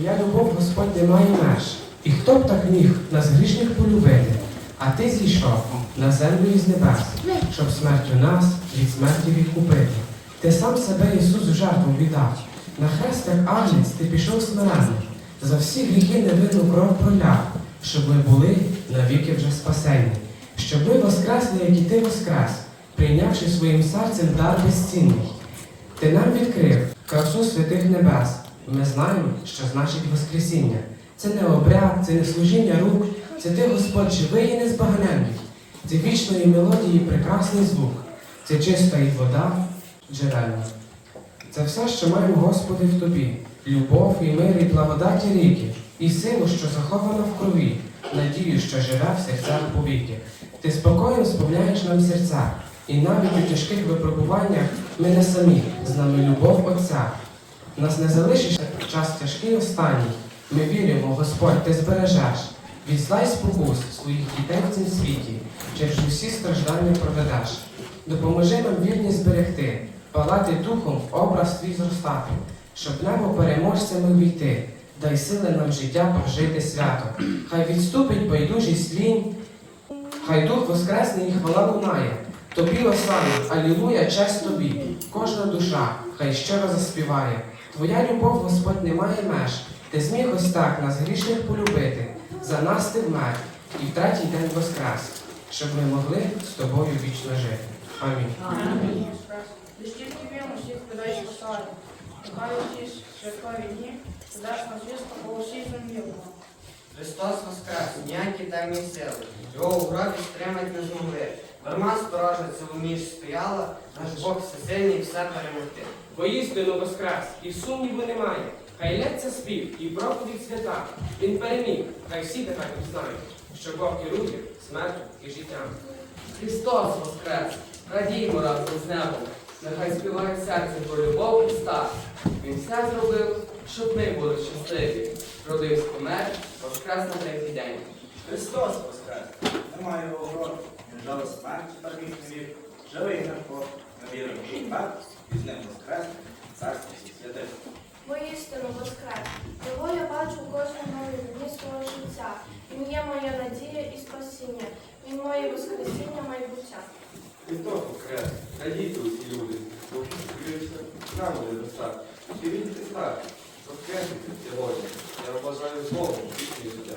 Твоя любов, Господь, не має меж. І хто б так міг нас грішних полюбити? А ти зійшов на землю із небес, щоб смертю нас від смерті відкупити. Ти сам себе Ісус в жертву віддав. На хрест, як агнець, ти пішов смиренно. За всі гріхи невинну кров проляв, щоб ми були навіки вже спасені. Щоб ми воскресли, як і ти воскрес, прийнявши своїм серцем дар безцінний. Ти нам відкрив красу святих небес. Ми знаємо, що значить Воскресіння. Це не обряд, це не служіння рук, це ти, Господь, живий і незбагненний. Це вічної мелодії прекрасний звук, це чиста і вода джерельна. Це все, що маємо, Господи, в тобі. Любов і мир, і благодаті ріки, і силу, що захована в крові, надію, що живе в серцях повіки. Ти спокійно сповняєш нам серця, і навіть у тяжких випробуваннях ми не самі, з нами любов Отця. Нас не залишиш в час тяжкий останній. Ми віримо, Господь, ти збережеш. Від спокус своїх дітей в цім світі, через усі страждання проведеш. Допоможи нам вірність зберегти, палати духом в образ твій зростати, щоб небо переможцями війти, дай сили нам життя прожити свято. Хай відступить байдужість лінь, хай дух воскресний і хвала лунає. Тобі осана, алілуя, честь тобі, кожна душа, хай щиро заспіває. Твоя любов, Господь, не має меж. Ти зміг ось так нас грішних полюбити. За нас ти вмер і в третій день воскрес, щоб ми могли з тобою вічно жити. Амінь. Нехай усі святкові дні даш на звістку по усій землі. Христос воскрес, ніякі темні сили. Його у гробі стримать не змогли. Дарма спорожниця у між стояла, наш Бог всесильний все перемогти. Воістину воскрес, і сумніву немає. Хай лється спів і проповідь свята. Він переміг, хай всі тепер пізнають, що Бог керує смертю і життям. Христос воскрес! Радіймо разом з небом. Нехай співає серце про любов Христа. Він все зробив, щоб ми були щасливі. Родився помер, воскрес на третій день. Христос воскрес! Немає його гроду, він жав смерті та вік не вік. Живий Герко, ми віримо в так, і з ним воскрес, царство святих. Воістину воскрес. Його я бачу в кожному дні свого життя. Він є моя надія і спасіння. Він моє воскресіння майбуття. Христос воскрес, радійте усі люди, бо віруються нам небеса. Віріть Христа, воскреснете сьогодні. Я вважаю Богом вічний життя.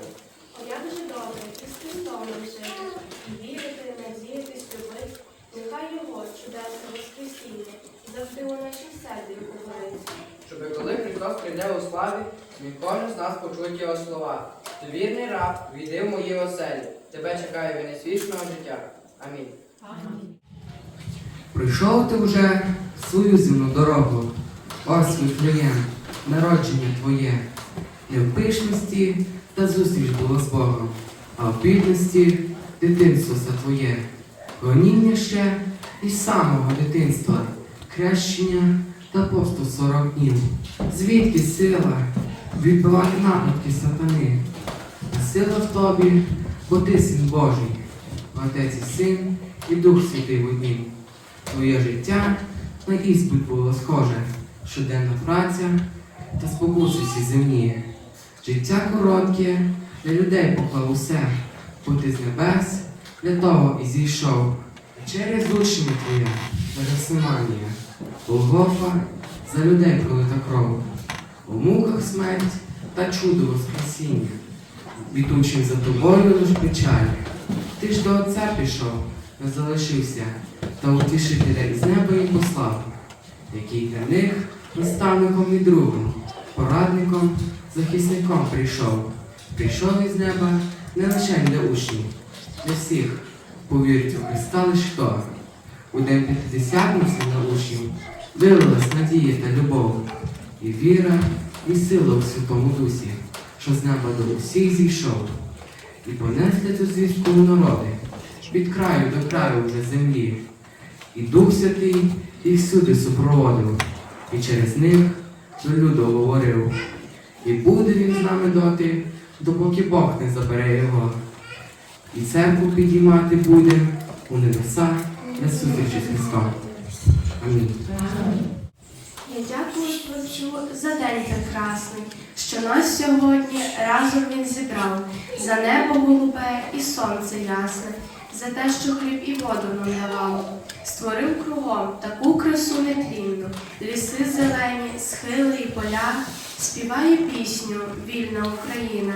О, як же добре, і з Христом жити. Вірити, надіятись, любити. Нехай його чудесне воскресіння завжди у нашій серці говорить. Щоб коли Христос прийде у славі, мій кожен з нас почує його слова. Ти вірний раб, війди в мої оселі. Тебе чекає вінець вічного життя. Амінь. Пройшов ти вже свою земну дорогу, ось Вифлеєм, народження твоє, не в пишності та зустріч було з Богом, а в бідності дитинство за твоє, гоніння ще із самого дитинства, хрещення та посту сорок днів. Звідки сила відбивати нападки сатани? А сила в тобі, бо ти син Божий, Отець і син і Дух Святий в однім. Твоє життя на іспит було схоже, щоденна праця та спокуси всі земні. Життя коротке, для людей поклав усе, бо ти з небес для того і зійшов. Через учнями твоя, Гефсиманія, Голгофа за людей пролита кров. У муках смерть та чудо Воскресіння. Бідучим за тобою лиш печаль. Ти ж до Отця пішов, не залишився, та утішителя із неба їм послав, який для них наставником і другом, порадником, захисником прийшов. Прийшов із неба не лише для учнів, для всіх, повірить у Христа лиш хто. У день п'ятдесятниці на учнів вилилась надія та любов, і віра, і сила у Святому Дусі, що з неба до усіх зійшов. І понесли цю звістку у народи, від краю до краю вже землі. І Дух Святий їх всюди супроводив, і через них до люду говорив. І буде він з нами доти, допоки Бог не забере його. І церкву підіймати буде у небеса на зустрічі з Христом. Амінь. Я дякую Творцю за день прекрасний, що нас сьогодні разом він зібрав, за небо голубе і сонце ясне, за те, що хліб і воду нам давав. Створив кругом таку красу нетлінну, ліси зелені, схили і поля, співає пісню Вільна Україна.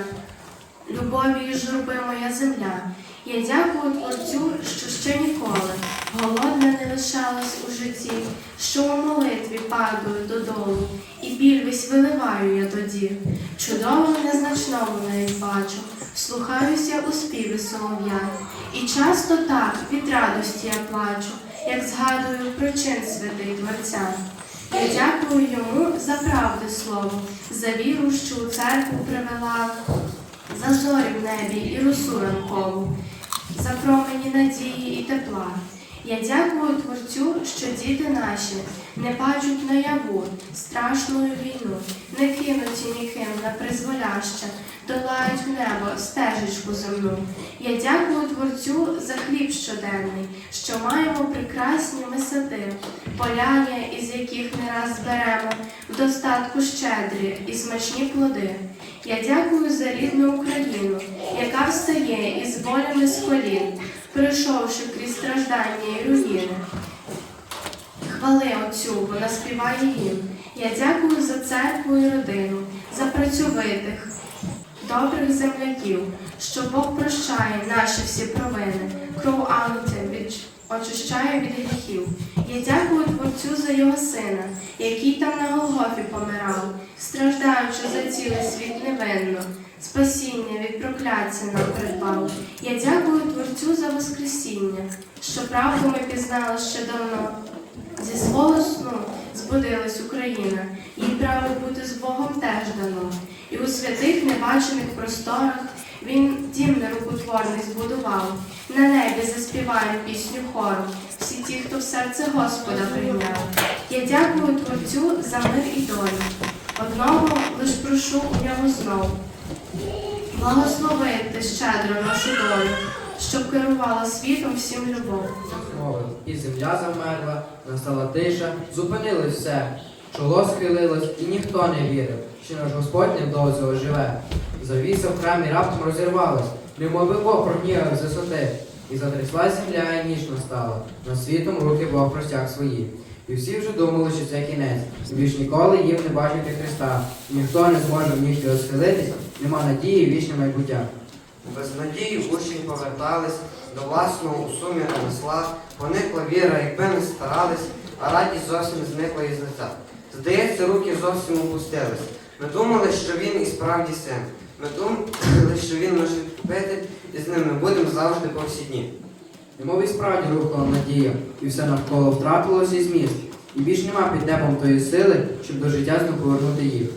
Любові і журби моя земля. Я дякую Творцю, що ще ніколи голодна не лишалась у житті, що у молитві падаю додолу, і біль весь виливаю я тоді. Чудово незначному навіть бачу, слухаюся у співі солов'я, і часто так від радості я плачу, як згадую причин святий Творця. Я дякую йому за правди слово, за віру, що у церкву привела, за зорі в небі і росу ранкову, за промені надії і тепла. Я дякую Творцю, що діти наші не бачать наяву страшною війну, не кинуті ніким на призволяще, долають в небо стежечку земну. Я дякую Творцю за хліб щоденний, що маємо прекрасні ми сади, поляня, із яких не раз зберемо, в достатку щедрі і смачні плоди. Я дякую за рідну Україну, яка встає із болями з колін, пройшовши крізь страждання і руїни. Хвали Отцю, вона співає їм. Я дякую за церкву і родину, за працьовитих, добрих земляків, що Бог прощає наші всі провини, кров від очищає від гріхів. Я дякую Творцю за його сина, який там на Голгофі помирав, страждаючи за цілий світ невинно, спасіння від прокляття нам придбав. Я дякую Творцю за Воскресіння, що правду ми пізнали ще давно. Зі свого сну збудилась Україна, їй право бути з Богом теж дано. І у святих небачених просторах він дім нерукотворний збудував. На небі заспіваємо пісню хору, всі ті, хто в серце Господа прийняв. Я дякую Творцю за мир і долю. Одного лиш прошу у нього знов. Благословити щедро нашу долю, щоб керувала світом всім любов. І земля замерла, настала тиша, зупинилось все. Чоло схилилось, і ніхто не вірив, що наш Господь невдовзо оживе. Завіса в храмі раптом розірвалась, немови Бог прогнівав з висоти. І затряслась земля, і ніч настала. Над світом руки Бог простяг свої. І всі вже думали, що це кінець. Більш ніколи їм не бачити Христа. Ніхто не зможе в них схилитись, нема надії вічне майбуття. Без надії учні повертались до власного у сумі ремесла, поникла віра, якби не старались, а радість зовсім зникла із лиця. Здається, руки зовсім опустились. Ми думали, що він і справді син. Ми думали, що він може відкупити, і з ним ми будемо завжди по всі дні. Немов і справді рухала надія, і все навколо втратилося і зміст. І більш нема під небом тої сили, щоб до життя знову повернути їх.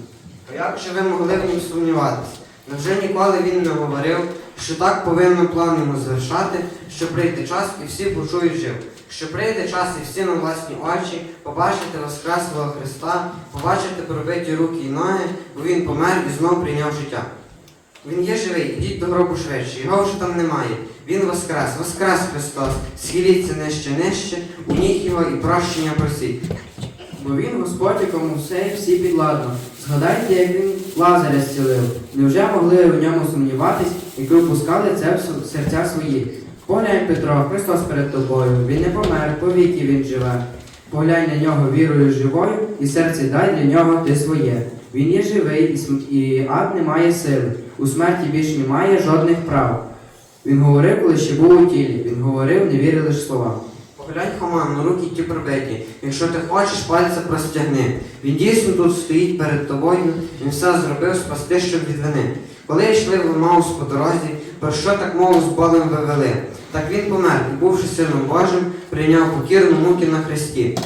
А як же ви могли в нім сумніватись? Невже ніколи він не говорив, що так повинно йому звершати, що прийде час і всі почують жив, що прийде час і всі на власні очі побачите Воскреслого Христа, побачите пробиті руки і ноги, бо він помер і знов прийняв життя. Він є живий, ідіть до гробу швидше, його вже там немає. Він воскрес, воскрес Христос, схиліться нижче, нижче, у ніг його і прощення просіть. Бо він Господь, якому все і всі підладно. Згадайте, як він Лазаря зцілив. Невже могли в ньому сумніватись, як ви пускали це в серця свої? Поглянь, Петро, Христос перед тобою. Він не помер, повіки він живе. Поглянь на нього вірою живою, і серце дай для нього ти своє. Він є живий, і, см- і ад не має сили. У смерті більш немає жодних прав. Він говорив, коли ще був у тілі. Він говорив, не вірили лише словам. Поглянь, Хаман, на руки ті пробиті. Якщо ти хочеш, пальця простягни. Він дійсно тут стоїть перед тобою, він все зробив спасти, щоб від вини. Коли йшли в Маус по дорозі, про що так мову з болем ви вели? Так він помер, і бувши сином Божим, прийняв покірну муки на хресті.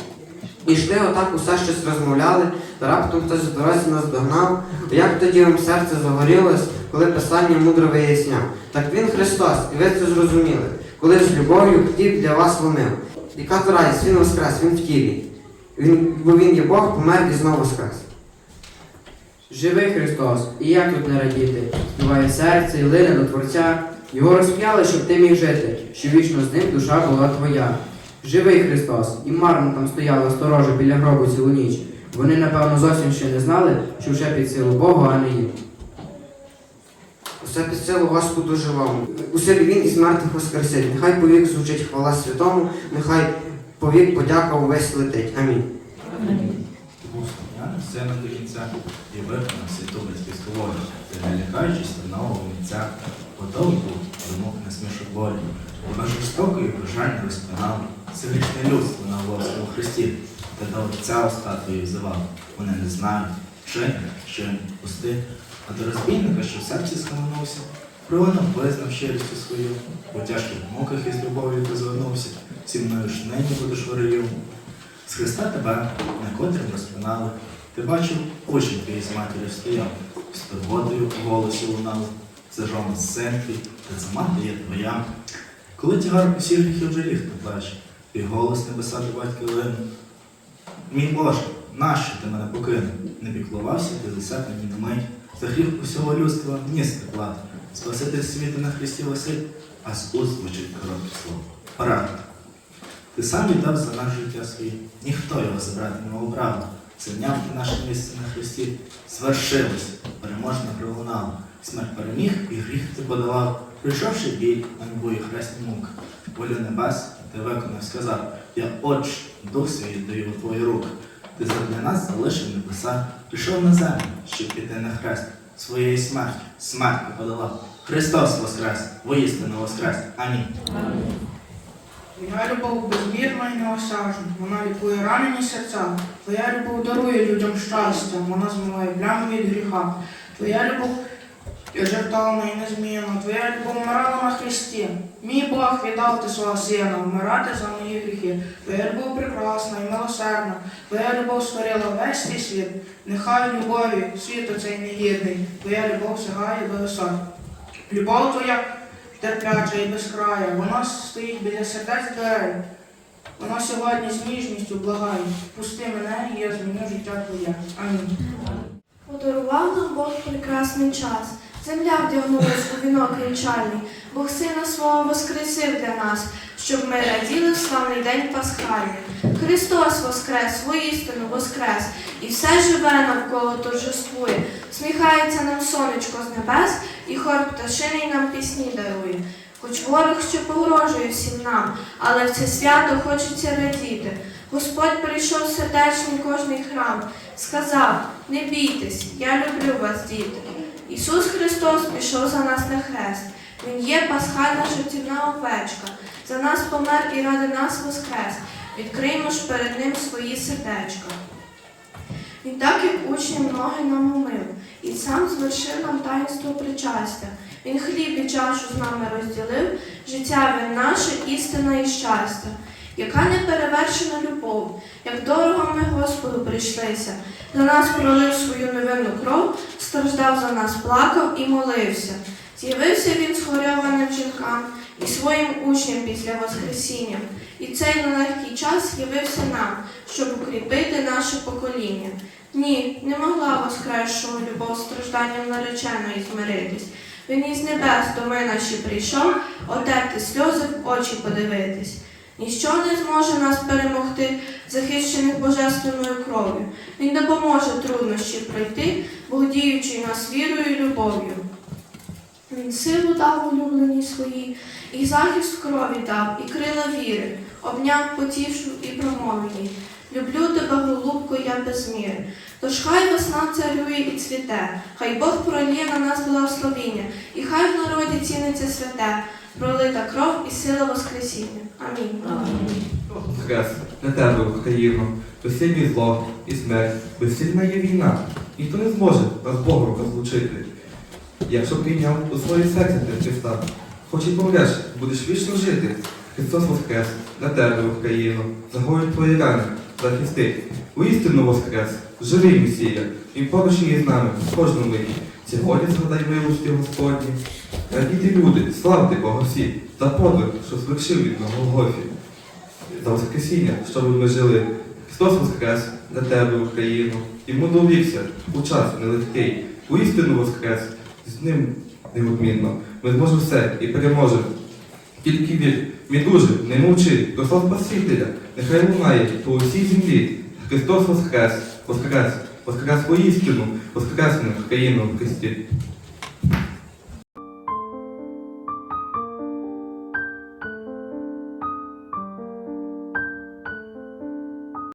І йшли отак усе щось розмовляли, та раптом хтось в дорозі нас догнав. Як тоді вам серце загорілось, коли писання мудро виясняв? Так він Христос, і ви це зрозуміли, коли з любов'ю хліб для вас ломив. Яка то радість, він воскрес, він в тілі. Він, бо він є Бог, помер і знову воскрес. Живий Христос, і як тут не радіти? Співає серце і лине до Творця. Його розп'яли, щоб ти міг жити, щоб вічно з ним душа була твоя. Живий Христос, і марно там стояла сторожа біля гробу цілу ніч. Вони, напевно, зовсім ще не знали, що вже під силу Богу, а не їм. Усе під силу Господу живому. Усе він із мертвих воскресить. Нехай повік звучить хвала святому, нехай повік подяка увесь летить. Амінь. Слухняним сином до кінця і святу батьківську волю, не лякаючись нового вінця, до мук на смішок болі. Вона жорстоко і прожально розпинала, силічне людство на Волоському Христі, та до Отця остатою взивав. Вони не знають, чи, що їм пусти, а до розбійника, що в серці схаменувся, пролинув визнав щирістю свою, у тяжких муках із любов'ю позвернувся, зі мною ж нині будеш в. З Христа тебе на котрим розпинали. Ти бачив, учень твій з матір'ю стояв, з турботою в голосі лунав, за жон син твій, та за мати є твоя. Коли тягар усіх гріхів вже ліг на плечі, і голос небеса батька лину. Мій Боже, нащо ти мене покинув? Не піклувався ти за себе ні на мить, за гріх усього людства ніс ти плат. Спаситель світу на Христі Василь, а з уст звучить коротке слово. Пора. Ти сам віддав за наше життя своє, ніхто його забрати не мав права. Ти наше місце на Христі, звершилось, переможно пролунало. Смерть переміг і гріх ти подолав, прийшовши біль, ганьбу і хресні мук. Волю небес ти виконав, сказав, я отч, дух свій даю у твої руки. Ти заради нас залишив небеса, прийшов на землю, щоб піти на хрест. Своєї смерті, смерть подолав. Христос воскрес, воістину воскрес. Амінь. Твоя любов безмірна і неосяжна, вона лікує ранені серця. Твоя любов дарує людям щастя, вона змиває плями від гріха. Твоя любов жертовна і незмінна, твоя любов вмирала на Христі. Мій Бог віддав ти свого сина, вмирати за мої гріхи. Твоя любов прекрасна і милосердна, твоя любов створила весь цей світ. Нехай любові світу цей негідний, твоя любов сягає до висот. Любов твоя терпляча і безкрая, вона стоїть біля сердець дверей. Вона сьогодні з ніжністю благає. Пусти мене, і я зміню життя твоє. Амінь. Подарував нам Бог прекрасний час. Земля вдягнулась у вінок вінчальний. Бог сина свого воскресив для нас, щоб ми раділи в славний день пасхальний. Христос воскрес, воістину воскрес, і все живе навколо торжествує. Сміхається нам сонечко з небес, і хор пташиний нам пісні дарує. Хоч ворог ще погрожує всім нам, але в це свято хочеться радіти. Господь прийшов сердечний кожний храм, сказав: не бійтесь, я люблю вас, діти. Ісус Христос пішов за нас на хрест. Він є пасхальна життівна овечка. За нас помер і ради нас воскрес. Відкриймо ж перед Ним свої сердечка. Він так, як учням ноги нам умив, і сам звершив нам таїнство причастя. Він хліб і чашу з нами розділив, життя він наше, істина і щастя. Яка неперевершена любов, як дорого ми Господу прийшлися, за нас пролив свою невинну кров, страждав за нас, плакав і молився. З'явився він схорьованим жінкам і своїм учням після Воскресіння. І цей нелегкий час явився нам, щоб укріпити наше покоління. Ні, не могла воскресшого любов стражданням нареченої змиритись. Він із небес до ми наші прийшов, отерти сльози в очі подивитись. Ніщо не зможе нас перемогти, захищених божественною кров'ю. Він допоможе труднощі пройти, Бог діючий нас вірою і любов'ю. Він силу дав улюбленій своїй, і захист крові дав, і крила віри, обняв потішу і промовив їй. Люблю тебе, голубко, я без міри. Тож хай весна царює і цвіте, хай Бог пролє на нас благословіння, і хай в народі ціниться святе, пролита кров і сила Воскресіння. Амінь. Хрест, на тебе, Україно, безсильні зло і смерть, безсильна є війна. Ніхто не зможе нас Богом розлучити. Якщо прийняв у своє серце ти Христа, хоч і помреш, будеш вічно жити. Христос воскрес, на тебе, Україно, загоїть твої рани, захисти. Уістину воскрес, живий Месія, Він поруч є з нами в кожному миті. Сьогодні згадай милості Господні. Радійте люди, славте Бога всі, за подвиг, що звершив він на Голгофі за Воскресіння, щоб ми жили. Христос Воскрес на тебе, Україну, йому довівся у час нелегкий, у істину Воскрес, з ним неодмінно. Ми зможемо все і переможемо. Тільки вір, мій дуже, не мовчи, до слав Спасителя, нехай лунає по усій землі, Христос Воскрес! Воскрес! Воскрес воістину! Воскресне країну в Христі!